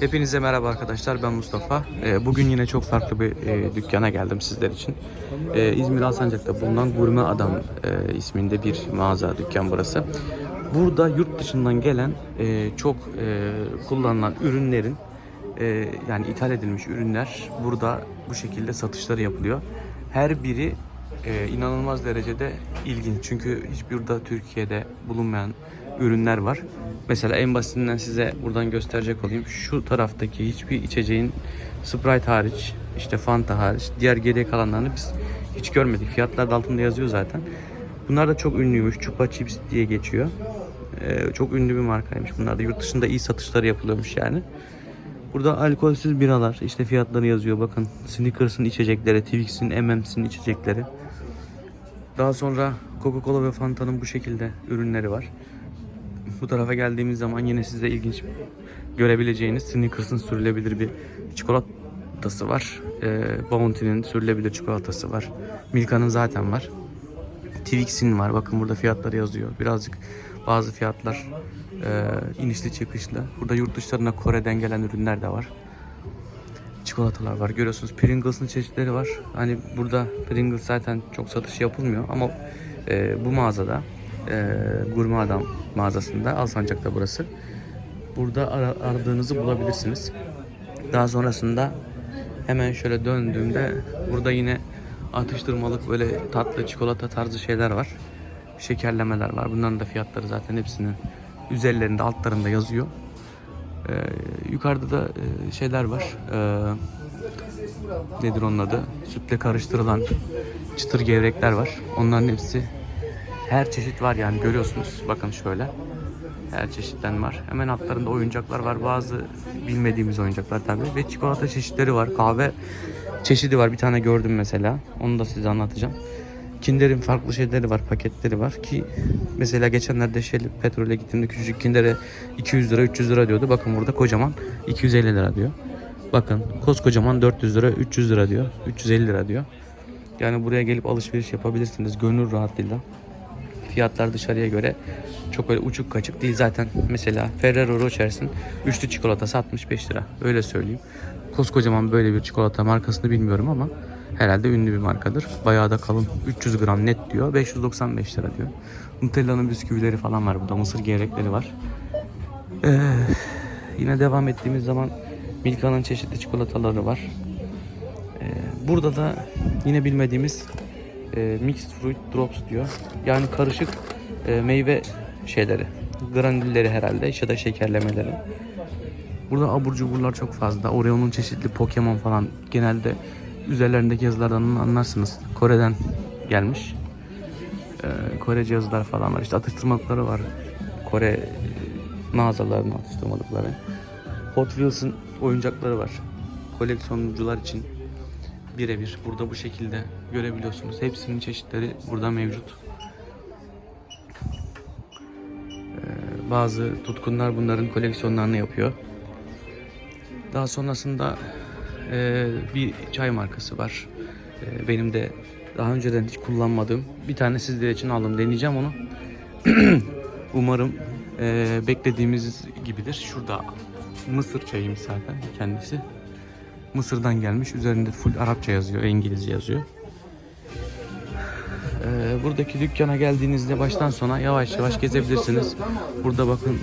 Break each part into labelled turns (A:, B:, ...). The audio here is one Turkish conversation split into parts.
A: Hepinize merhaba arkadaşlar ben Mustafa. Ee, Bugün yine çok farklı bir e, dükkana geldim sizler için. Ee, İzmir Alsancak'ta bulunan Gurme Adam e, isminde bir mağaza dükkan burası. Burada yurt dışından gelen e, çok kullanılan ürünlerin yani ithal edilmiş ürünler burada bu şekilde satışları yapılıyor. Her biri inanılmaz derecede ilginç. Çünkü hiçbir burada Türkiye'de bulunmayan ürünler var. Mesela en basitinden size buradan gösterecek olayım. Şu taraftaki hiçbir içeceğin Sprite hariç, işte Fanta hariç, diğer geriye kalanlarını biz hiç görmedik. Fiyatlar da altında yazıyor zaten. Bunlar da çok ünlüymüş. Chupa Chips diye geçiyor. Ee, çok ünlü bir markaymış. Bunlar da yurt dışında iyi satışları yapılıyormuş yani. Burada alkolsüz biralar, işte fiyatları yazıyor. Bakın Snickers'ın içecekleri, Twix'in, MM's'in içecekleri. Daha sonra Coca-Cola ve Fanta'nın bu şekilde ürünleri var. Bu tarafa geldiğimiz zaman yine size ilginç görebileceğiniz Snickers'ın sürülebilir bir çikolatası var. Ee, Bounty'nin sürülebilir çikolatası var. Milka'nın zaten var. Twix'in var. Bakın burada fiyatları yazıyor. Birazcık bazı fiyatlar e, inişli çıkışlı. Burada yurt dışlarına Kore'den gelen ürünler de var. Çikolatalar var. Görüyorsunuz Pringles'ın çeşitleri var. Hani burada Pringles zaten çok satış yapılmıyor ama e, bu mağazada e, Gurme Adam mağazasında Alsancak'ta burası. Burada ara- aradığınızı bulabilirsiniz. Daha sonrasında hemen şöyle döndüğümde burada yine atıştırmalık böyle tatlı çikolata tarzı şeyler var. Şekerlemeler var. Bunların da fiyatları zaten hepsinin üzerlerinde altlarında yazıyor. Ee, yukarıda da e, şeyler var. Ee, nedir onun adı? Sütle karıştırılan çıtır gevrekler var. Onların hepsi her çeşit var yani görüyorsunuz. Bakın şöyle. Her çeşitten var. Hemen altlarında oyuncaklar var. Bazı bilmediğimiz oyuncaklar tabii. Ve çikolata çeşitleri var. Kahve çeşidi var. Bir tane gördüm mesela. Onu da size anlatacağım. Kinder'in farklı şeyleri var, paketleri var ki mesela geçenlerde Shell petrole gittiğimde küçücük Kinder'e 200 lira, 300 lira diyordu. Bakın burada kocaman 250 lira diyor. Bakın koskocaman 400 lira, 300 lira diyor. 350 lira diyor. Yani buraya gelip alışveriş yapabilirsiniz gönül rahatlığıyla. Fiyatlar dışarıya göre çok öyle uçuk kaçık değil. Zaten mesela Ferrero Rocher'sin üçlü çikolatası 65 lira. Öyle söyleyeyim. Koskocaman böyle bir çikolata markasını bilmiyorum ama herhalde ünlü bir markadır. Bayağı da kalın. 300 gram net diyor. 595 lira diyor. Nutella'nın bisküvileri falan var burada. Mısır gevrekleri var. Ee, yine devam ettiğimiz zaman Milka'nın çeşitli çikolataları var. Ee, burada da yine bilmediğimiz e, mixed fruit drops diyor. Yani karışık e, meyve şeyleri. Granülleri herhalde ya da şekerlemeleri. Burada abur cuburlar çok fazla. Oreo'nun çeşitli Pokemon falan genelde üzerlerindeki yazılardan anlarsınız. Kore'den gelmiş. Ee, Korece yazılar falan var. İşte atıştırmalıkları var. Kore e, mağazalarının atıştırmalıkları. Hot Wheels'ın oyuncakları var. Koleksiyoncular için birebir burada bu şekilde görebiliyorsunuz. Hepsinin çeşitleri burada mevcut. Ee, bazı tutkunlar bunların koleksiyonlarını yapıyor. Daha sonrasında e, bir çay markası var. E, benim de daha önceden hiç kullanmadığım bir tane sizler için aldım. Deneyeceğim onu. Umarım e, beklediğimiz gibidir. Şurada Mısır çayıymış zaten kendisi. Mısır'dan gelmiş. Üzerinde full Arapça yazıyor, İngilizce yazıyor. Ee, buradaki dükkana geldiğinizde baştan sona yavaş yavaş gezebilirsiniz. Burada bakın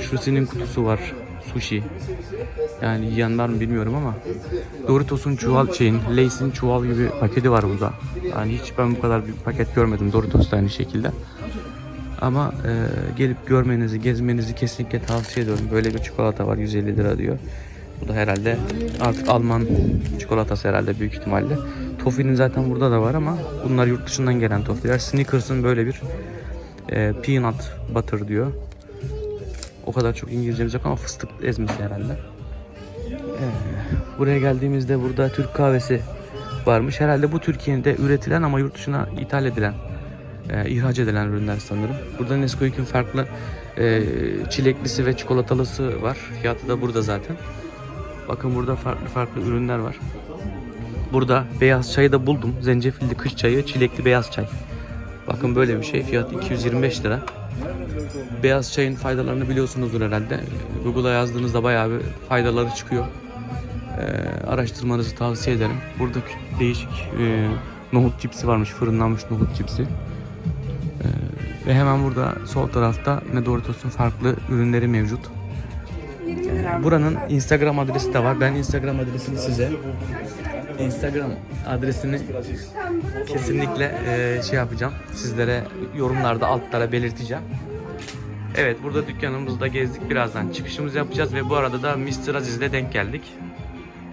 A: Şusi'nin kutusu var. Sushi. Yani yiyen var mı bilmiyorum ama Doritos'un çuval şeyin, Lay's'in çuval gibi paketi var burada. Yani hiç ben bu kadar bir paket görmedim. Doritos da aynı şekilde. Ama e, gelip görmenizi, gezmenizi kesinlikle tavsiye ediyorum. Böyle bir çikolata var 150 lira diyor. Bu da herhalde artık Alman çikolatası herhalde büyük ihtimalle. Toffee'nin zaten burada da var ama bunlar yurt dışından gelen Toffee'ler. Snickers'ın böyle bir e, peanut butter diyor. O kadar çok İngilizcemiz yok ama fıstık ezmesi herhalde. Ee, buraya geldiğimizde burada Türk kahvesi varmış. Herhalde bu Türkiye'de üretilen ama yurt dışına ithal edilen, e, ihraç edilen ürünler sanırım. Burada Nesquik'in farklı e, çileklisi ve çikolatalısı var. Fiyatı da burada zaten. Bakın burada farklı farklı ürünler var. Burada beyaz çayı da buldum. Zencefilli kış çayı, çilekli beyaz çay. Bakın böyle bir şey. Fiyatı 225 lira. Beyaz çayın faydalarını biliyorsunuzdur herhalde. Google'a yazdığınızda bayağı bir faydaları çıkıyor. Ee, araştırmanızı tavsiye ederim. Burada değişik e, nohut cipsi varmış, fırınlanmış nohut cipsi. Ee, ve hemen burada sol tarafta yine Doritos'un farklı ürünleri mevcut. Buranın Instagram adresi de var. Ben Instagram adresini size Instagram adresini kesinlikle e, şey yapacağım. Sizlere yorumlarda altlara belirteceğim. Evet burada dükkanımızda gezdik. Birazdan çıkışımızı yapacağız ve bu arada da Mr. Aziz'le denk geldik.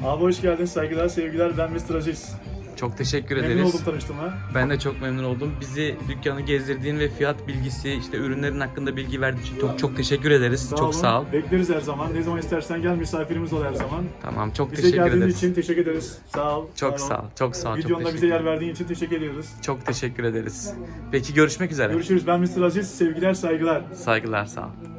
B: Abi hoş geldin. Saygılar, sevgiler. Ben Mr. Aziz.
A: Çok teşekkür
B: Memnun
A: ederiz.
B: oldum tanıştığıma.
A: Ben de çok memnun oldum. Bizi dükkanı gezdirdiğin ve fiyat bilgisi, işte ürünlerin hakkında bilgi verdiğin için çok çok teşekkür ederiz. çok
B: olun.
A: sağ ol.
B: Bekleriz her zaman. Ne zaman istersen gel misafirimiz ol her zaman.
A: Tamam çok
B: Bize
A: teşekkür
B: geldiğin
A: ederiz.
B: için teşekkür ederiz. Sağ ol.
A: Çok sağ ol. Çok sağ ol.
B: Videonda bize yer verdiğin için teşekkür ediyoruz.
A: çok teşekkür ederiz. Peki görüşmek üzere.
B: Görüşürüz. Ben Mr. Aziz. Sevgiler, saygılar.
A: Saygılar sağ ol.